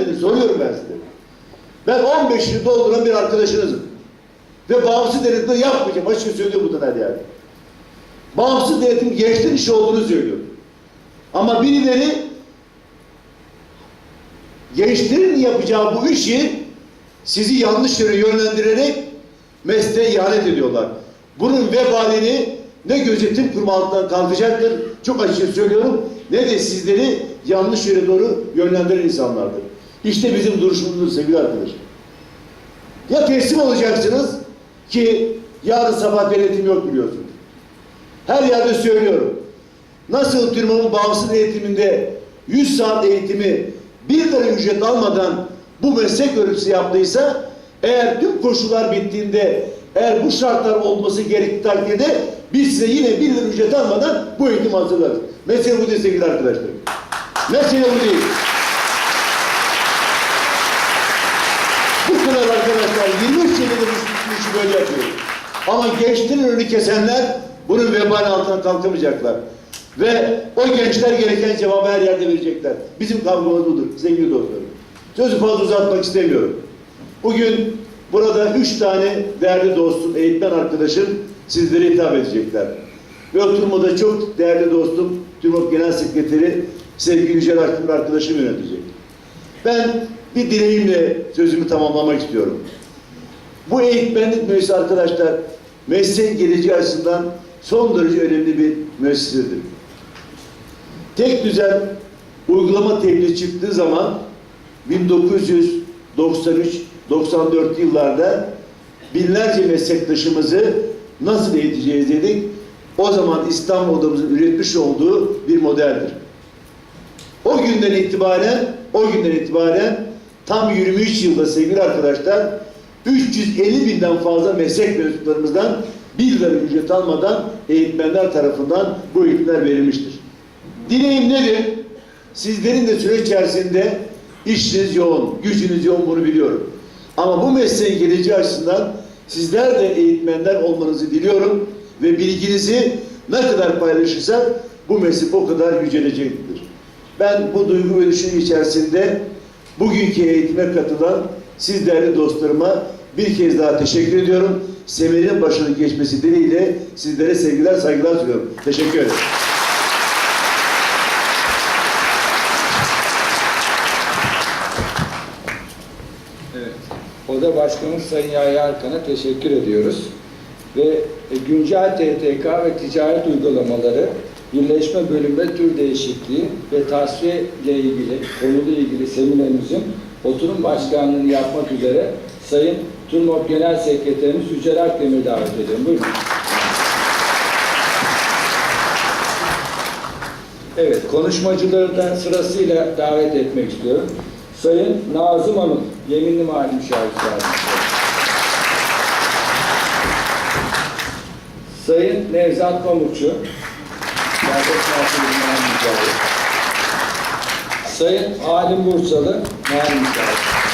edin, soruyorum ben size. Ben 15 yıl dolduran bir arkadaşınızım. Ve bağımsız denetimde yapmayacağım. Açık söylüyorum bu her yerde. Bağımsız denetim gençlerin işi olduğunu söylüyor. Ama birileri gençlerin yapacağı bu işi sizi yanlış yere yönlendirerek mesleğe ihanet ediyorlar. Bunun vebalini ne gözetim kurma altından kalkacaktır, çok açık söylüyorum, ne de sizleri yanlış yere doğru yönlendiren insanlardır. İşte bizim duruşumuzdur sevgili arkadaşlar. Ya teslim olacaksınız ki yarın sabah denetim yok biliyorsunuz. Her yerde söylüyorum. Nasıl TÜRMA'nın bağımsız eğitiminde 100 saat eğitimi bir lira ücret almadan bu meslek öğretisi yaptıysa eğer tüm koşullar bittiğinde eğer bu şartlar olması gerektiği takdirde biz size yine bir lira ücret almadan bu eğitim hazırlarız. Mesele bu değil sevgili arkadaşlar. Mesele bu değil. Bu kadar arkadaşlar 23 senedir bu işi böyle yapıyor. Ama gençlerin önünü kesenler bunun vebali altına kalkamayacaklar. Ve o gençler gereken cevabı her yerde verecekler. Bizim kavgamız budur sevgili dostlarım. Sözü fazla uzatmak istemiyorum. Bugün burada üç tane değerli dostum, eğitmen arkadaşım sizlere hitap edecekler. Ve oturmada çok değerli dostum, TÜRMOP Genel Sekreteri sevgili Yücel Akgül arkadaşım yönetecek. Ben bir dileğimle sözümü tamamlamak istiyorum. Bu eğitmenlik müessesi arkadaşlar mesleğin geleceği açısından son derece önemli bir müessesedir. Tek düzen uygulama tebliğ çıktığı zaman 1993-94 yıllarda binlerce meslektaşımızı nasıl eğiteceğiz dedik. O zaman İslam odamızın üretmiş olduğu bir modeldir. O günden itibaren, o günden itibaren tam 23 yılda sevgili arkadaşlar 350 binden fazla meslek mensuplarımızdan bir lira ücret almadan eğitmenler tarafından bu eğitimler verilmiştir. Dileğim nedir? Sizlerin de süreç içerisinde işiniz yoğun, gücünüz yoğun bunu biliyorum. Ama bu mesleğin geleceği açısından sizler de eğitmenler olmanızı diliyorum ve bilginizi ne kadar paylaşırsak bu meslek o kadar yücelecektir. Ben bu duygu ve düşünce içerisinde bugünkü eğitime katılan siz değerli dostlarıma bir kez daha teşekkür ediyorum. Seminerin başına geçmesi dileğiyle sizlere sevgiler, saygılar sunuyorum. Teşekkür ederim. Evet. Oda Başkanımız Sayın Yahya Arkan'a teşekkür ediyoruz. Ve e, güncel TTK ve ticaret uygulamaları birleşme bölümünde tür değişikliği ve tasfiye ile ilgili, konuyla ilgili seminerimizin oturum başkanlığını yapmak üzere Sayın TÜRMOP Genel Sekreterimiz Yücel Akdemir'i davet ediyorum. Buyurun. Evet, konuşmacıları da sırasıyla davet etmek istiyorum. Sayın Nazım Hanım, yeminli mali yardımcısı. Sayın Nevzat Pamukçu. Sayın Halim Bursalı, Mali Müşavir.